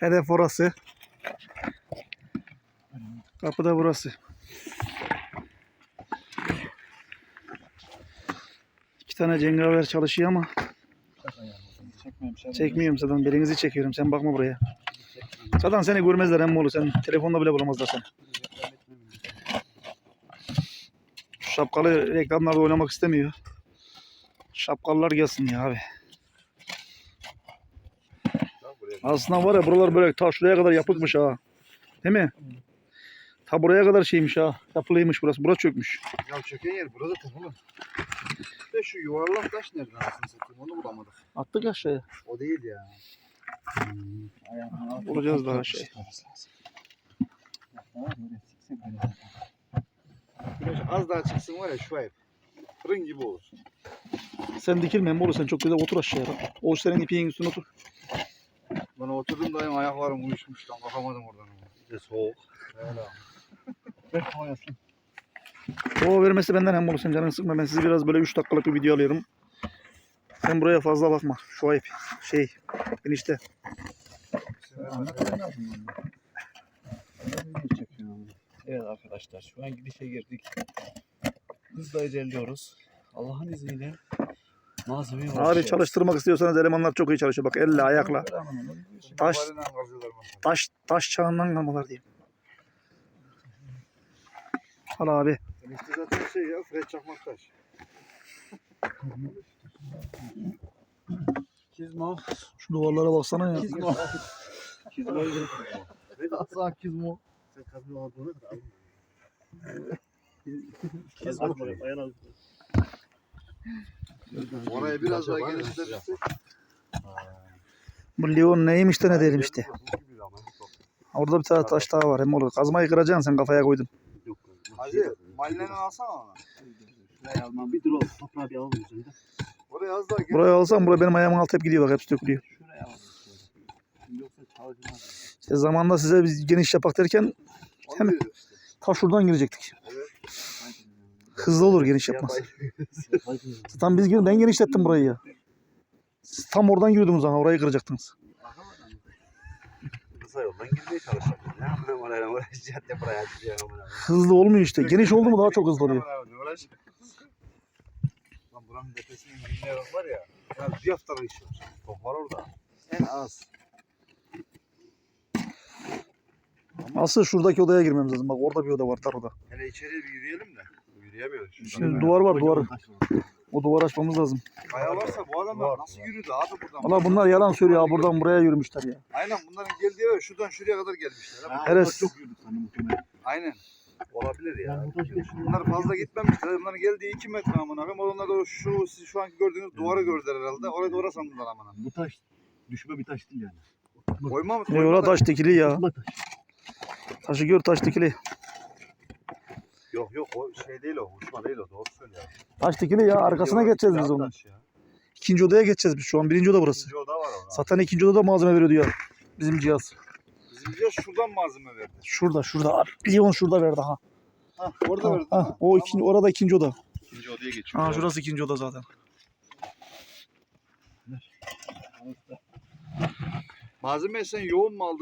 Hedef orası. Kapı da burası. İki tane cengaver çalışıyor ama çekmiyorum zaten. Belinizi çekiyorum. Sen bakma buraya. Zaten seni görmezler emmi oğlu. Sen telefonda bile bulamazlar seni. Şapkalı reklamlarda oynamak istemiyor. Şapkalılar gelsin ya abi. Aslında var ya buralar böyle ta şuraya kadar yapıkmış ha. Değil mi? Ta buraya kadar şeymiş ha. Yapılıymış burası. Burası çökmüş. Ya çöken yer burada takılı. İşte şu yuvarlak taş nerede anasını satayım onu bulamadık. Attık aşağıya. O değil ya. Bulacağız daha şey. Güneş az daha çıksın var ya şu ev. Fırın gibi olur. Sen dikilme oğlu. Sen çok güzel otur aşağıya. Bak. O senin ipiğin üstüne otur. Bana oturdum dayım ayaklarım uyuşmuş lan kalkamadım oradan. Bir de soğuk. Öyle. Ver havayasın. O vermesi benden hem oğlu. Sen canını sıkma. Ben sizi biraz böyle 3 dakikalık bir video alıyorum. Sen buraya fazla bakma. Şu ayıp. Şey. Enişte. Evet arkadaşlar şu an gidişe girdik. Hızla ilerliyoruz. Allah'ın izniyle malzemeyi Abi çalıştırmak istiyorsanız elemanlar çok iyi çalışıyor. Bak elle ayakla. Taş-. Taş taş çağından kalmalar diyeyim. Al abi. Enişte zaten şey ya Fred Çakmak taş. Kizmo. Şu duvarlara baksana ya. Kizmo. Fred asla kizmo. Sen kazma aldığına kadar alın. Kizmo. Oraya biraz daha genişletirsek. Bu Leon neymiş de ne diyelim işte. Orada bir tane taş daha var. Hem orada kazmayı kıracaksın sen kafaya koydun. Hacı malineni alsana ona. Şuraya almam. Bir dur oğlum. Toprağı bir alalım üzerinde. Oraya az daha. Buraya alsam buraya benim ayağımın altı hep gidiyor bak hepsi dökülüyor. Şuraya alalım. Yoksa çalışmaz. İşte zamanda size biz geniş yapak derken işte. ta şuradan girecektik. Hızlı olur geniş yapmaz. Zaten biz ben genişlettim burayı ya. Siz tam oradan giriyordunuz ama orayı kıracaktınız. Kısa yoldan girmeye çalışıyorum. Ne yapayım oraya cadde buraya açacağım. Hızlı olmuyor işte. Geniş oldu mu daha çok hızlı oluyor. Lan buranın tepesinde yine var ya. Ya bir haftalık iş var. Top var orada. En az. Asıl şuradaki odaya girmemiz lazım. Bak orada bir oda var tar oda. Hele içeriye bir yürüyelim de. Yürüyemiyoruz. Şimdi duvar var duvar. O duvar açmamız lazım. Kaya varsa bu adamlar nasıl yürüdü abi buradan? Valla bunlar yalan söylüyor. Ha, buradan buraya yürümüşler ya. Aynen bunların geldiği yer şuradan şuraya kadar gelmişler. Evet. Çok yürüdük sanırım muhtemelen. Aynen. Olabilir ya. Bunlar fazla gitmemişler. Bunların geldiği 2 metre amına koyayım. Onlar da o şu siz şu anki gördüğünüz duvarı gördüler herhalde. Oraya duvara sandılar amına. Bu taş düşme bir taş değil yani. Koyma mı? Ne yola taş dikili ya. Taş. Taşı gör taş dikili. Yok yok o şey değil o. Uçma değil o. Doğru söylüyor. Taş dikili ya. Arkasına geçeceğiz biz onun. İkinci odaya geçeceğiz biz şu an. Birinci oda burası. İkinci oda var orada. Zaten ikinci odada malzeme veriyordu ya. Bizim cihaz. Bizim cihaz şuradan malzeme verdi. Şurada şurada. Leon şurada verdi ha. Hah orada Ha, verdi. ha, ha. o ikinci, orada ikinci oda. İkinci odaya geçiyor. Ha şurası ikinci oda zaten. Malzemeyi sen yoğun mu aldın?